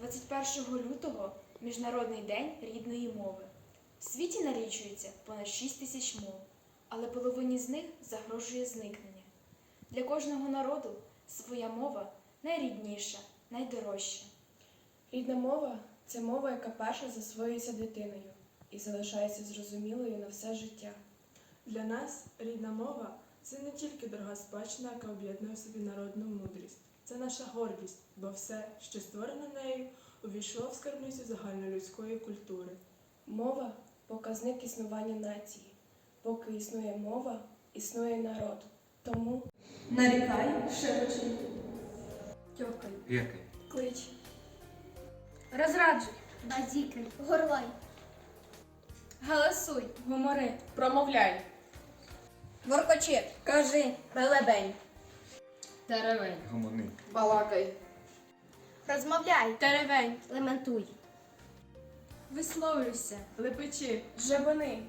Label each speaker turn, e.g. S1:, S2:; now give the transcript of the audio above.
S1: 21 лютого Міжнародний день рідної мови. В світі налічується понад 6 тисяч мов, але половині з них загрожує зникнення. Для кожного народу своя мова найрідніша, найдорожча.
S2: Рідна мова це мова, яка перша засвоюється дитиною і залишається зрозумілою на все життя.
S3: Для нас рідна мова це не тільки дорога спадщина, яка об'єднує в собі народну мудрість. Це наша гордість, бо все, що створено нею, увійшло в скарбницю загальнолюдської культури.
S2: Мова показник існування нації. Поки існує мова, існує народ. Тому
S4: Нарікай, шепочи.
S1: Тьохай,
S5: Який?
S1: клич.
S4: Розраджуй.
S6: Базікай, горлай,
S1: Галасуй,
S4: Гумори.
S2: промовляй.
S4: Воркочи. Кажи. Белебень.
S1: Теревень,
S5: Гомони.
S2: Балакай.
S6: розмовляй,
S1: теревень,
S6: лементуй,
S1: висловлюйся,
S3: Лепечи,
S2: Жебани.